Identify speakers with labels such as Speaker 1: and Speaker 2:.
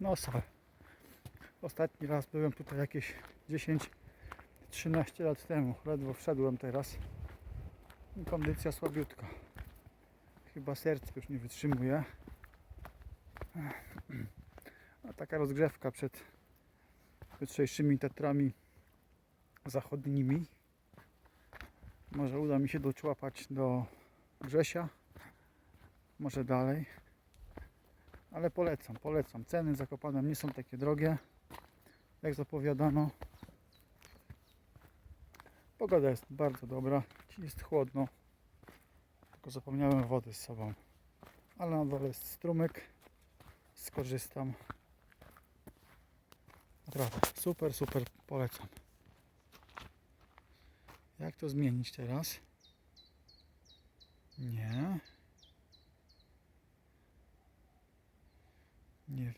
Speaker 1: No sal. Ostatni raz byłem tutaj jakieś 10-13 lat temu. Ledwo wszedłem teraz. I kondycja słabiutka. Chyba serce już nie wytrzymuje. A taka rozgrzewka przed jutrzejszymi Tatrami zachodnimi. Może uda mi się doczłapać do Grzesia. Może dalej. Ale polecam, polecam. Ceny zakopane nie są takie drogie, jak zapowiadano. Pogoda jest bardzo dobra. Jest chłodno. Tylko zapomniałem wody z sobą. Ale na dole jest strumyk. Skorzystam. Naprawdę, super, super, polecam. Jak to zmienić teraz? Nie. Nie wiem.